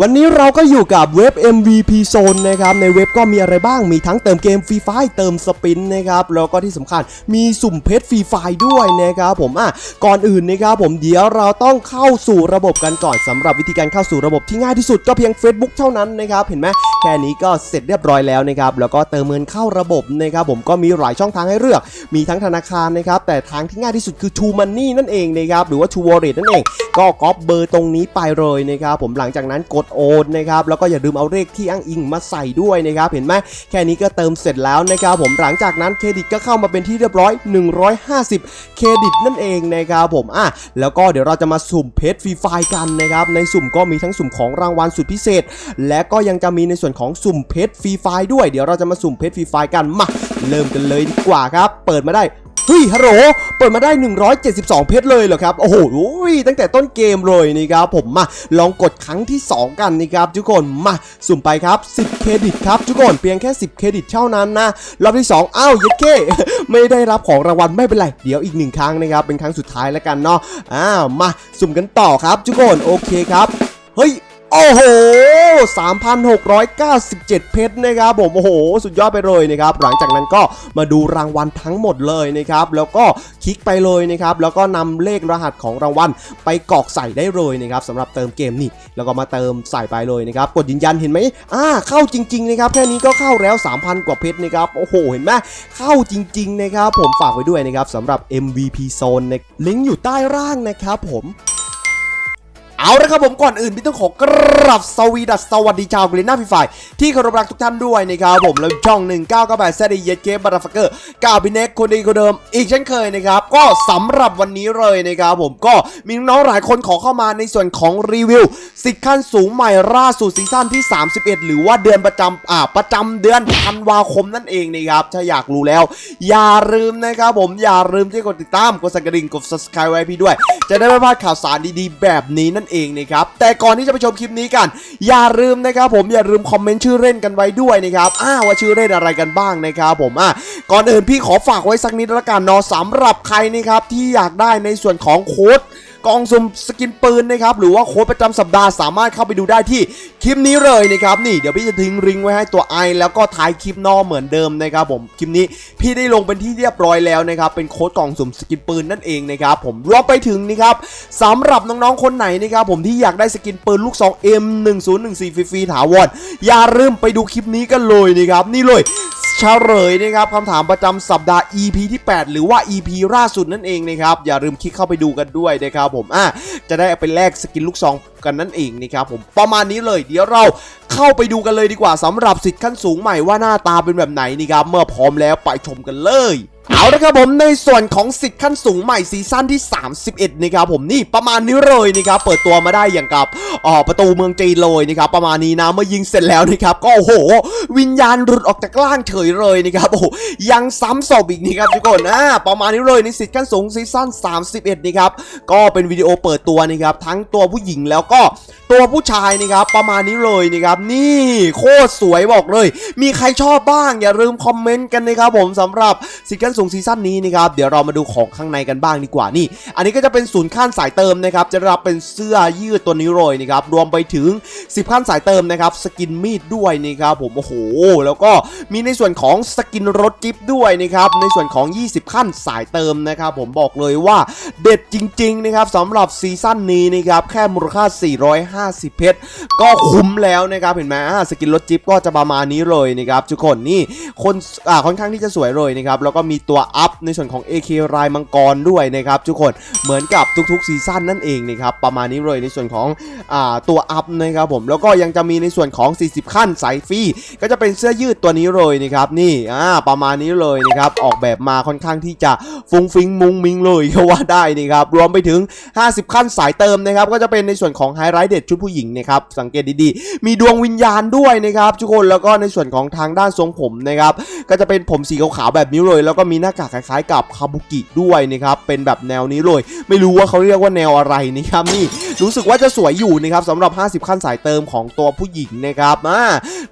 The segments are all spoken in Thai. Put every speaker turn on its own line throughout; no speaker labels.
วันนี้เราก็อยู่กับเว็บ MVP Zone นะครับในเว็บก็มีอะไรบ้างมีทั้งเติมเกมฟรีไฟเติมสปินนะครับแล้วก็ที่สำคัญมีสุ่มเพชรฟรีไฟด้วยนะครับผมอะก่อนอื่นนะครับผมเดี๋ยวเราต้องเข้าสู่ระบบกันก่อนสำหรับวิธีการเข้าสู่ระบบที่ง่ายที่สุดก็เพียง Facebook เท่านั้นนะครับเห็นไหมแค่นี้ก็เสร็จเรียบร้อยแล้วนะครับแล้วก็เติมเงินเข้าระบบนะครับผมก็มีหลายช่องทางให้เลือก มีทั้งธนาคารนะครับแต่ทางที่ง่ายที่สุดคือ True Money นั่นเองนะครับหรือว่า True Wallet นั่นเอง ก็ก๊อปเบอร์ตรงนี้ไปเลยนะครับผมหลังจากนั้นกดโอนนะครับแล้วก็อย่าลืมเอาเลขที่อ้างอิงมาใส่ด้วยนะครับเห็นไหมแค่นี้ก็เติมเสร็จแล้วนะครับผมหลังจากนั้นเครดิตก็เข้ามาเป็นที่เรียบร้อย 150 เครดิตนั่นเองนะครับผมอะแล้วก็เดี๋ยวเราจะมาสุ่มเพชรฟรีไฟล์กันนะครับในสุ่มก็มีทั้งสุ่มของรางวัลสุดพิเศษ และก็ยังจะมีในส่วนของสุ่มเพชรฟรีไฟล์ด้วย เดี๋ยวเราจะมาสุ่มเพชรฟรีไฟล์กันมาเริ่มกันเลยดีกว่าครับ เปิดมาได้ เฮ้ยฮัลโหลเปิดมาได้ 172 เพชรเลยเหรอครับโอ้โหตั้งแต่ต้นเกมเลยนี่ครับผมมาลองกดครั้งที่ 2 กันนี่ครับทุกคนมาสุ่มไปครับ 10 เครดิตครับทุกคนเพียงแค่ 10 เครดิตเท่านั้นนะรอบที่ 2 อ้าวย็ดเก้ไม่ได้รับของรางวัลไม่เป็นไร เดี๋ยวอีกหนึ่งครั้งนะครับเป็นครั้งสุดท้ายแล้วกันเนาะอ้าวมาสุ่มกันต่อครับทุกคนโอเคครับเฮ้ย โอ้โห 3,697 เพชรนะครับผม โอ้โห สุดยอดไปเลยนะครับ หลังจากนั้นก็มาดูรางวัลทั้งหมดเลยนะครับ แล้วก็คลิกไปเลยนะครับ แล้วก็นำเลขรหัสของรางวัลไปกรอกใส่ได้เลยนะครับสำหรับเติมเกมนี่ แล้วก็มาเติมใส่ไปเลยนะครับ กดยืนยันเห็นไหมอ่า เข้าจริงๆนะครับ แค่นี้ก็เข้าแล้ว 3,000 กว่าเพชรนะครับ โอ้โห เห็นไหมเข้าจริง ๆ นะครับ ผมฝากไว้ด้วยนะครับสำหรับ MVP Zone ลิงก์อยู่ใต้ล่างนะครับผม เอาละครับผมก่อนอื่นพี่ต้องขอกราบสวีดัสสวัสดีชาวกรีน่าฟีไฟที่เคารพรักทุกท่านด้วยนะครับผมแล้วช่อง1998แซดเยเกมบาราฟักเกอร์ก้าวพิเน็กคนดีคนเดิม อีกเช่นเคยนะครับ ก็สำหรับวันนี้เลยนะครับผมก็มีน้องๆหลายคนขอเข้ามาในส่วนของรีวิวสิทธิ์ขั้นสูงใหม่ล่าสุดซีซั่นที่ 31 หรือว่าเดือนประจำอ่าประจำเดือนธันวาคมนั่นเองนะครับถ้าอยากรู้แล้ว อย่าลืมนะครับผมอย่าลืมที่กดติดตามกดสั่นกระดิ่งกด subscribe ไว้พี่ด้วย จะได้ไม่พลาดข่าวสารดีๆ แบบนี้นั่นเองนะครับแต่ก่อนที่จะไปชมคลิปนี้กัน อย่าลืมนะครับผมอย่าลืมคอมเมนต์ชื่อเล่นกันไว้ด้วยนะครับอ้าว่าชื่อเล่นอะไรกันบ้างนะครับผมอะก่อนอื่นพี่ขอฝากไว้สักนิดละกันเนาะสำหรับใครนะครับที่อยากได้ในส่วนของโค้ด กองสุ่มสกินปืนนะครับหรือว่าโค้ดประจำสัปดาห์สามารถเข้าไปดูได้ที่คลิปนี้เลยนะครับนี่เดี๋ยวพี่จะทิ้งลิงไว้ให้ตัวไอแล้วก็ท้ายคลิปนอเหมือนเดิมนะครับผมคลิปนี้พี่ได้ลงเป็นที่เรียบร้อยแล้วนะครับเป็นโค้ดกล่องสุ่มสกินปืนนั่นเองนะครับผมรวมไปถึงนะครับสำหรับน้องๆคนไหนนะครับผมที่อยากได้สกินปืนลูกซอง M1014 ฟรีๆถาวรอย่าลืมไปดูคลิปนี้กันเลยนะครับนี่เลยเฉลยนะครับคำถามประจำสัปดาห์ EP ที่ 8 หรือว่า EP ล่าสุดนั่นเองนะครับอย่าลืมคลิกเข้าไปดูกันด้วยนะครับผมอะจะได้ไปแลกสกินลูกซองกันนั่นเองนะครับผมประมาณนี้เลยเดี๋ยวเราเข้าไปดูกันเลยดีกว่าสำหรับสิทธิ์ขั้นสูงใหม่ว่าหน้าตาเป็นแบบไหนนะครับเมื่อพร้อมแล้วไปชมกันเลย เอาละครับผมในส่วนของสิทธิ์ขั้นสูงใหม่ซีซั่นที่ 31นะครับผมนี่ประมาณนี้เลยนะครับเปิดตัวมาได้อย่างกับออประตูเมืองจีนเลยนะครับประมาณนี้นะเมื่อยิงเสร็จแล้วนะครับก็โอ้โห วิญญาณหลุดออกจากร่างเฉยเลยนะครับโอ้ยังซ้ำศพอีกนี่ครับทุกคนอ่าประมาณนี้เลยในสิทธิ์ขั้นสูงซีซั่น31นี่ครับก็เป็นวิดีโอเปิดตัวนะครับทั้งตัวผู้หญิงแล้วก็ตัวผู้ชายนะครับประมาณนี้เลยนะครับนี่โคตรสวยบอกเลย มีใครชอบบ้างอย่าลืมคอมเมนต์กันนะครับผมสำหรับสิทธิ์ขั้นสูงซีซั่นนี้นะครับเดี๋ยวเรามาดูของข้างในกันบ้างดีกว่านี่ อันนี้ก็จะเป็นศูนย์ขั้นสายเติมนะครับจะรับเป็นเสื้อยืดตัวนี้เลยนะครับรวมไปถึง 10 ขั้นสายเติมนะครับสกินมีดด้วยนะครับผมโอ้โห แล้วก็มีในส่วนของสกินรถจิ๊บด้วยนะครับในส่วนของ 20 ขั้นสายเติมนะครับผมบอกเลยว่าเด็ดจริงๆนะครับสำหรับซีซั่นนี้นะครับแค่มูลค่า 450 เพชรก็คุ้มแล้วนะครับเห็นไหมสกินรถจิ๊บก็จะประมาณนี้เลยนะครับทุกคนนี่คนอ่าค่อนข้างที่จะสวยเลยนะครับแล้วก็มีตัวอัพในส่วนของ AK รายมังกรด้วยนะครับทุกคนเหมือนกับทุกๆซีซั่นนั่นเองนะครับประมาณนี้เลยในส่วนของอตัวอัพนะครับผมแล้วก็ยังจะมีในส่วนของ 40 ขั้นสายฟรีก็จะเป็นเสื้อยืดตัวนี้เลยนะครับนี่อ่าประมาณนี้เลยนะครับออกแบบมาค่อนข้างที่จะฟุ้งฟิ้งมุงมิงเลยก็ว่าได้นะครับรวมไปถึง 50 ขั้นสายเติมนะครับก็จะเป็นในส่วนของไฮไลท์เด็ดชุดผู้หญิงนะครับสังเกตดีๆ มีดวงวิญญาณด้วยนะครับทุกคนแล้วก็ในส่วนของทางด้านทรงผมนะครับก็จะเป็นผมสีขาวๆแบบนี้เลยแล้วก็มีมีหน้ากากคล้ายๆ กับคาบุกิด้วยนะครับเป็นแบบแนวนี้เลย ไม่รู้ว่าเขาเรียกว่าแนวอะไรนะครับนี่รู้สึกว่าจะสวยอยู่นะครับสำหรับ 50 ขั้นสายเติมของตัวผู้หญิงนะครับอ่า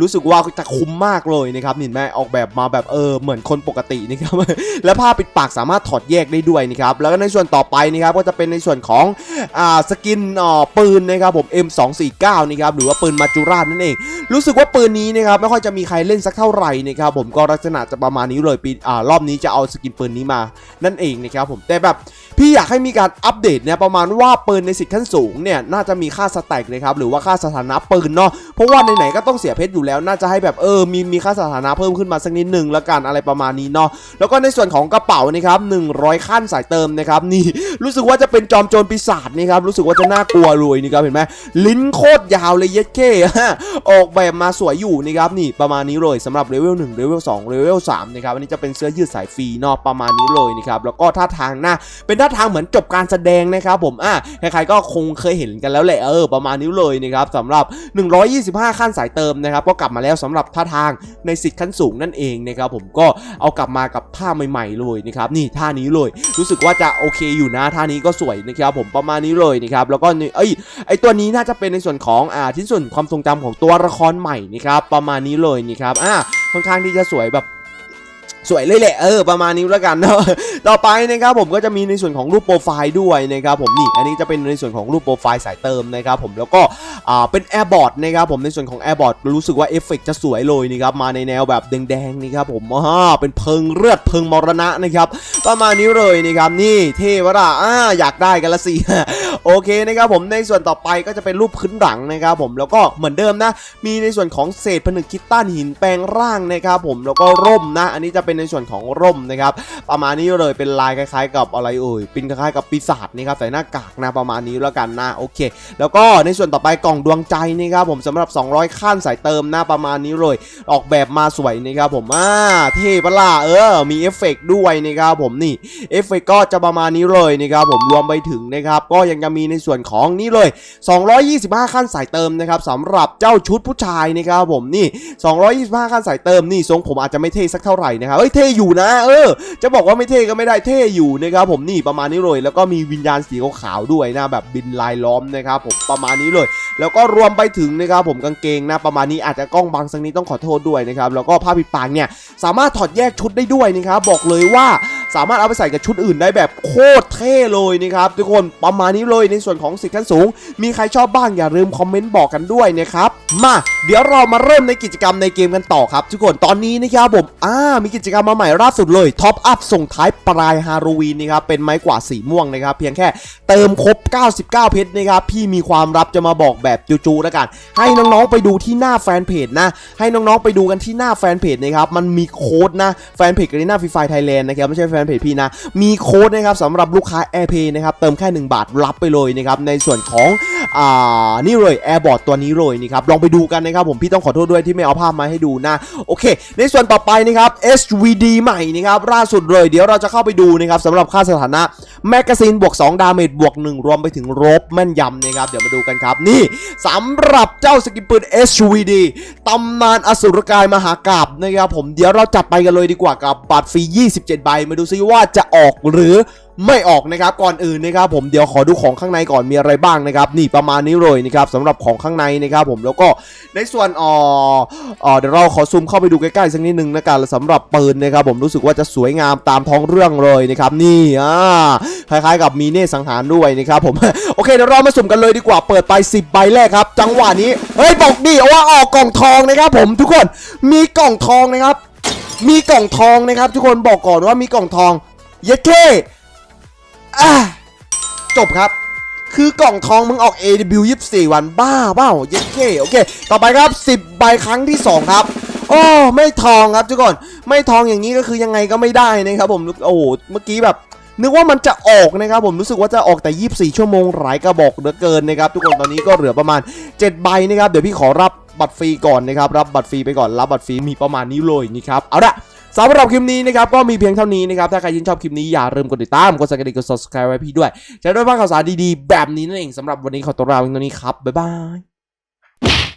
รู้สึกว่าจะคุ้มมากเลยนะครับเห็นไหมออกแบบมาแบบเออเหมือนคนปกตินะครับและผ้าปิดปากสามารถถอดแยกได้ด้วยนะครับแล้วก็ในส่วนต่อไปนะครับก็จะเป็นในส่วนของอ่าสกินอ่อปืนนะครับผม M249 นะครับหรือว่าปืนมาจูรานั่นเอง รู้สึกว่าปืนนี้นะครับไม่ค่อยจะมีใครเล่นสักเท่าไหร่นะครับผมก็ลักษณะจะประมาณนี้เลยปีอ่ารอบนี้จะเอาสกินปืนนี้มานั่นเองนะครับผมแต่แบบ พี่อยากให้มีการอัปเดตเนี่ยประมาณว่าปืนในสิทธิ์ขั้นสูงเนี่ยน่าจะมีค่าสแต็กนะครับหรือว่าค่าสถานะปืนเนาะเพราะว่าไหนๆก็ต้องเสียเพชรอยู่แล้วน่าจะให้แบบเออมีมีค่าสถานะเพิ่มขึ้นมาสักนิดหนึ่งแล้วกันอะไรประมาณนี้เนาะแล้วก็ในส่วนของกระเป๋านะครับ100 ขั้นสายเติมนะครับนี่รู้สึกว่าจะเป็นจอมโจรปีศาจนะครับรู้สึกว่าจะน่ากลัวรวยนี่ครับเห็นไหมลิ้นโคตรยาวเลยเย็ดเก้ออกแบบมาสวยอยู่นะครับนี่ประมาณนี้เลยสำหรับเลเวล1เลเวล2เลเวล3นะครับอันนี้จะเป็นเสื้อยืดสายฟรีเนอกประมาณนี้เลยนะครับแล้วก็ท่าทางหน้าเป็นท่าทางเหมือนจบการแสดงนะครับผมอะใครๆก็คงเคยเห็นกันแล้วแหละเออประมาณนี้เลยนะครับสำหรับ 125 ขั้นสายเติมนะครับก็กลับมาแล้วสำหรับท่าทางในสิทธิ์ขั้นสูงนั่นเองนะครับผมก็เอากลับมากับท่าใหม่ ๆ เลยนะครับนี่ท่านี้เลย รู้สึกว่าจะโอเคอยู่นะท่านี้ก็สวยนะครับผมประมาณนี้เลยนะครับแล้วก็เอ้ยไอตัวนี้น่าจะเป็นในส่วนของอ่าที่ส่วนความทรงจำของตัวละครใหม่นะครับประมาณนี้เลยนี่ครับอ่าค่อนข้างที่จะสวยแบบ สวยเลยแหละเออประมาณนี้แล้วกันเนาะต่อไปนะครับผมก็จะมีในส่วนของรูปโปรไฟล์ด้วยนะครับผมนี่อันนี้จะเป็นในส่วนของรูปโปรไฟล์สายเติมนะครับผมแล้วก็อ่าเป็นแอร์บอร์ดนะครับผมในส่วนของแอร์บอร์ดรู้สึกว่าเอฟเฟกต์จะสวยเลยนะครับมาในแนวแบบแดงๆนี่ครับผมอ่าเป็นเพิงเลือดเพิงมรณะนะครับประมาณนี้เลยนะครับนี่เท่วะล่ะอ่าอยากได้กันละสิ โอเคนะครับผมในส่วนต่อไปก็จะเป็นรูปพื้นหลังนะครับผมแล้วก็เหมือนเดิมนะ มีในส่วนของเศษผนึกคิตตันหินแปลงร่างนะครับผมแล้วก็ร่มนะ อันนี้จะเป็นในส่วนของร่มนะครับประมาณนี้เลยเป็นลายคล้ายๆ กับอะไรเอ่ยเป็นคล้ายๆกับปีศาจนะครับใส่หน้ากากนะประมาณนี้แล้วกันนะโอเค แล้วก็ในส่วนต่อไปกล่องดวงใจนะครับผมสำหรับ 200 ขั้นสายเติมนะประมาณนี้เลย ออกแบบมาสวยนะครับผมอ่าเท่ปะล่ะเออมีเอฟเฟกด้วยนะครับผมนี่เอฟเฟกก็จะประมาณนี้เลยนะครับผมรวมไปถึงนะครับก็ยังจะมีในส่วนของนี่เลย 225 ขั้นสายเติมนะครับสำหรับเจ้าชุดผู้ชายนะครับผมนี่ 225 ขั้นสายเติมนี่ทรงผมอาจจะไม่เท่สักเท่าไหร่นะครับเฮ้ยเท่อยู่นะ เออ จะบอกว่าไม่เท่ก็ไม่ได้เท่อยู่นะครับผมนี่ประมาณนี้เลย แล้วก็มีวิญญาณสีขาวๆด้วยนะแบบบินลายล้อมนะครับผมประมาณนี้เลย แล้วก็รวมไปถึงนะครับผมกางเกงนะประมาณนี้อาจจะกล้องบางสักนิดต้องขอโทษด้วยนะครับแล้วก็ผ้าปิดปากเนี่ยสามารถถอดแยกชุดได้ด้วยนะครับบอกเลยว่า สามารถเอาไปใส่กับชุดอื่นได้แบบโคตรเท่เลยนะครับทุกคนประมาณนี้เลยในส่วนของสิทธิ์ขั้นสูง มีใครชอบบ้างอย่าลืมคอมเมนต์บอกกันด้วยนะครับมาเดี๋ยวเรามาเริ่มในกิจกรรมในเกมกันต่อครับ ทุกคนตอนนี้นะครับผมอ่ามีกิจกรรมมาใหม่ล่าสุดเลยท็อปอัพส่งท้ายปลายฮาโลวีนนะครับเป็นไม้กวาดสีม่วงนะครับเพียงแค่เติมครบ 99 เพชรนะครับพี่มีความลับจะมาบอกแบบจูๆแล้วกัน ให้น้องๆไปดูที่หน้าแฟนเพจนะ ให้น้องๆไปดูกันที่หน้าแฟนเพจนะครับมันมีโค้ดนะแฟนเพจกันหน้าฟรีไฟไทยแลนด์นะครับไม่ใช่แฟนเพจพี่นะ มีโค้ดนะครับสำหรับลูกค้า AirPay นะครับเติมแค่ 1 บาทรับไปเลยนะครับในส่วนของอ่านี่เลย Airbot ตัวนี้เลยนะครับลองไปดูกันนะครับผมพี่ต้องขอโทษด้วยที่ไม่เอาภาพมาให้ดูนะโอเค ในส่วนต่อไปนะครับ HVD ใหม่นะครับล่าสุดเลยเดี๋ยวเราจะเข้าไปดูนะครับสำหรับค่าสถานะแมกกาซีนบวก2ดาเมจบวก1รวมไปถึงรบแม่นยำนะครับเดี๋ยวมาดูกันครับนี่สำหรับเจ้าสกินปืน HVD ตำนานอสุรกายมหากาบนะครับผมเดี๋ยวเราจัดไปกันเลยดีกว่ากับบัตรฟรี 27 ใบมาดูซิว่าจะออกหรือไม่ออกนะครับก่อนอื่นนะครับผมเดี๋ยวขอดูของข้างในก่อนมีอะไรบ้างนะครับนี่ประมาณนี้เลยนะครับสำหรับของข้างในนะครับผมแล้วก็ในส่วนอ่ออ่อเดี๋ยวเราขอซูมเข้าไปดูใกล้ๆสักนิดนึงนะกันสำหรับปืนนะครับผมรู้สึกว่าจะสวยงามตามท้องเรื่องเลยนะครับนี่อ่าคล้ายๆกับมีเน่สังหารด้วยนะครับผมโอเคเดี๋ยวเรามาสุ่มกันเลยดีกว่าเปิดไป 10ใบแรกครับ จังหวะนี้เฮ้ยบอกดิว่าออกกล่องทองนะครับผมทุกคนมีกล่องทองนะครับ มีกล่องทองนะครับ ทุกคนบอกก่อนว่ามีกล่องทองเยดเคอะจบครับ คือกล่องทองมึงออก AW 24 วันบ้าเปล่าเยดเคโอเค ต่อไปครับ 10 ใบครั้งที่ 2 ครับโอ้ไม่ทองครับทุกคนไม่ทองอย่างนี้ก็คือยังไงก็ไม่ได้นะครับผมโอ้โหเมื่อกี้แบบ นึกว่ามันจะออกนะครับผมรู้สึกว่าจะออกแต่ 24 ชั่วโมงหลายกระบอกเหลือเกินนะครับทุกคนตอนนี้ก็เหลือประมาณ 7 ใบนะครับเดี๋ยวพี่ขอรับ บัตรฟรีก่อนนะครับรับบัตรฟรีไปก่อนรับบัตรฟรีมีประมาณนี้เลยนี่ครับเอาละสำหรับคลิปนี้นะครับก็มีเพียงเท่านี้นะครับถ้าใครชื่นชอบคลิปนี้อย่าลืมกดติดตามกดสั่นกระดิ่งกด subscribe ไว้พี่ด้วยจะได้ไม่พลาดข่าวสารดีๆ แบบนี้นั่นเองสำหรับวันนี้ขอตัวลาไปตรงนี้ครับบ๊ายบาย